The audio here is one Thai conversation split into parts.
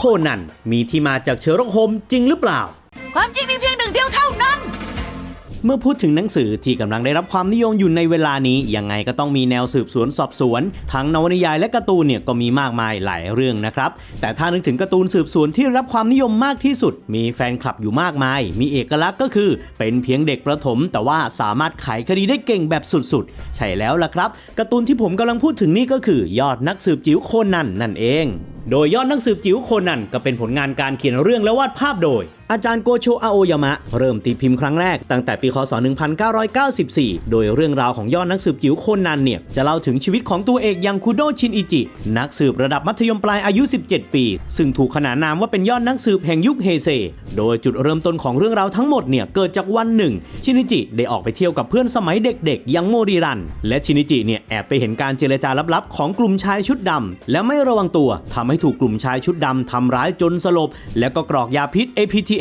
โคนันมีที่มาจากเชื้อโรคโฮมจริงหรือเปล่า ความจริงมีเพียง เมื่อพูดถึงหนังสือที่กำลังได้รับความนิยมอยู่ในเวลานี้ ยังไงก็ต้องมีแนวสืบสวนสอบสวน ทั้งนวนิยายและการ์ตูนเนี่ยก็มีมากมายหลายเรื่องนะครับ แต่ถ้านึกถึงการ์ตูนสืบสวนที่รับความนิยมมากที่สุด มีแฟนคลับอยู่มากมาย มีเอกลักษณ์ก็คือ เป็นเพียงเด็กประถม แต่ว่าสามารถไขคดีได้เก่งแบบสุดๆ ใช่แล้วล่ะครับการ์ตูนที่ผมกำลังพูดถึงนี่ก็คือยอดนักสืบจิ๋วโคนันนั่นเอง โดยยอดนักสืบจิ๋วโคนันก็เป็นผลงานการเขียนเรื่องและวาดภาพโดย อาจารย์โกโชอาโอยามะ เริ่มตีพิมพ์ครั้งแรกตั้งแต่ปีคศ 1994 โดยเรื่องราวของยอดนักสืบจิ๋วโคนนันเนี่ย จะเล่าถึงชีวิตของตัวเอกยังคุโดชินอิจิ นักสืบระดับมัธยมปลายอายุ 17 ปี ซึ่งถูกขนานนามว่าเป็นยอดนักสืบแห่งยุคเฮเซ โดยจุดเริ่มต้นของเรื่องราวทั้งหมดเนี่ยเกิดจากวันหนึ่ง ชินอิจิได้ออกไปเที่ยวกับเพื่อนสมัยเด็กๆ ยังโมริรัน และชินอิจิเนี่ยแอบไปเห็นการเจรจาลับๆ ของกลุ่มชายชุดดำและไม่ระวังตัวทำให้ถูกกลุ่มชายชุดดำทำร้ายจนสลบ แล้วก็กรอกยาพิษ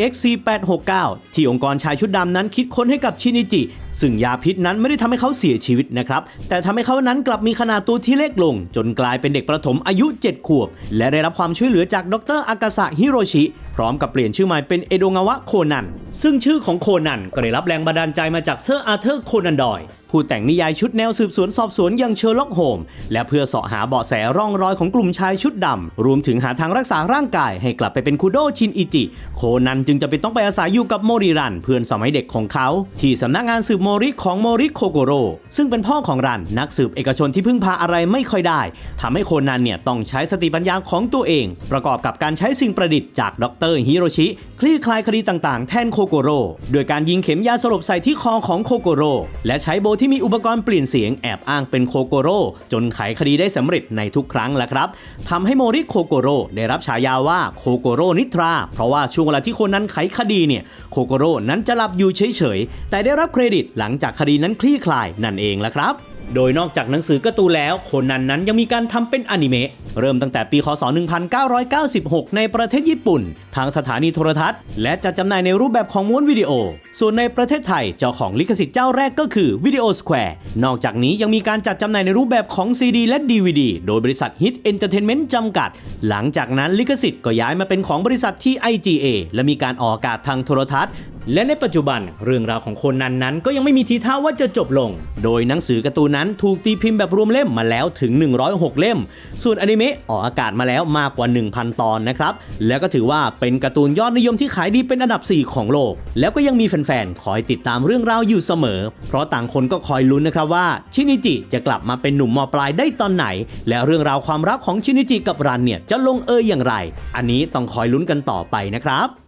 X C869 ที่องค์กรชายชุดดำนั้นคิดค้นให้กับชินิจิ ซึ่งยาพิษนั้นไม่ได้ทำให้เขาเสียชีวิตนะครับ แต่ทำให้เขานั้นกลับมีขนาดตัวที่เล็กลง จนกลายเป็นเด็กประถมอายุ 7 ขวบ และได้รับความช่วยเหลือจากดรอากาสะฮิโรชิพร้อมกับเปลี่ยนชื่อใหม่เป็นเอโดงาวะโคนัน ซึ่งชื่อของโคนันก็ได้รับแรงบันดาลใจมาจากเซอร์อาร์เธอร์โคนันดอย ผู้แต่งนิยายชุดแนวสืบสวนสอบสวนอย่างเชอร์ล็อกโฮม และเพื่อเสาะหาเบาะแสร่องรอยของกลุ่มชายชุดดำ รวมถึงหาทางรักษาร่างกายให้กลับไปเป็นคุโดชินอิจิ โคนันจึงจะเป็นต้องไปอาศัยอยู่กับโมริรัน เพื่อนสมัยเด็กของเขา ที่สำนักงานสืบมริของโมริโคโกโร่ซึ่งเป็นพ่อของรันนักสืบเอกชนที่พึ่งพาอะไรไม่ค่อยได้ทำให้โคนันเนี่ยต้องใช้สติปัญญาของตัวเอง ประกอบกับการใช้สิ่งประดิษฐ์จากดรฮิโรชิ คลี่คลายคดีต่างๆ แทนโคโกโร่โดยการยิงเข็มยาสลบใส่ที่คอของโคโกโร่และใช้โบที่มีอุปกรณ์เปลี่ยนเสียงแอบอ้างเป็นโคโกโร่จนไขคดีได้สำเร็จในทุกครั้งแหละครับทำให้โมริโคโกโร่ได้รับฉายาว่าโคโกโร่นิทรา เพราะว่าช่วงเวลาที่คนนั้นไขคดีเนี่ยโคโกโร่นั้นจะหลับอยู่เฉยๆแต่ได้รับเครดิตหลังจากคดีนั้นคลี่คลายนั่นเองละครับ โดยนอกจากหนังสือการ์ตูนแล้วโคนันนั้นยังมีการทำเป็นอนิเมะเริ่มตั้งแต่ปีคศ 1996 ในประเทศญี่ปุ่น ทางสถานีโทรทัศน์ และจะจำหน่ายในรูปแบบของม้วนวิดีโอ ส่วนในประเทศไทยเจ้าของลิขสิทธิ์เจ้าแรกก็คือวิดีโอสแควร์นอกจากนี้ยังมีการจัดจำหน่ายในรูปแบบของ CD และ DVD โดยบริษัท Hit Entertainment จำกัด หลังจากนั้นลิขสิทธิ์ก็ย้ายมาเป็นของบริษัทที่ IGA และมีการออกอากาศทางโทรทัศน์ และในปัจจุบันเรื่องราวของโคนนันนั้นก็ยังไม่มีทีท่าว่าจะจบลง โดยหนังสือการ์ตูนนั้นถูกตีพิมพ์แบบรวมเล่มมาแล้วถึง 106 เล่ม ส่วนอนิเมะออกอากาศมาแล้วมากกว่า 1,000 ตอนนะครับ แล้วก็ถือว่าเป็นการ์ตูนยอดนิยมที่ขายดีเป็นอันดับ 4 ของโลก แล้วก็ยังมีแฟนๆ คอยติดตามเรื่องราวอยู่เสมอ เพราะต่างคนก็คอยลุ้นนะครับว่าชินิจิจะกลับมาเป็นหนุ่มมปลายได้ตอนไหน และเรื่องราวความรักของชินิจิกับรันเนี่ยจะลงเอยอย่างไร อันนี้ต้องคอยลุ้นกันต่อไปนะครับ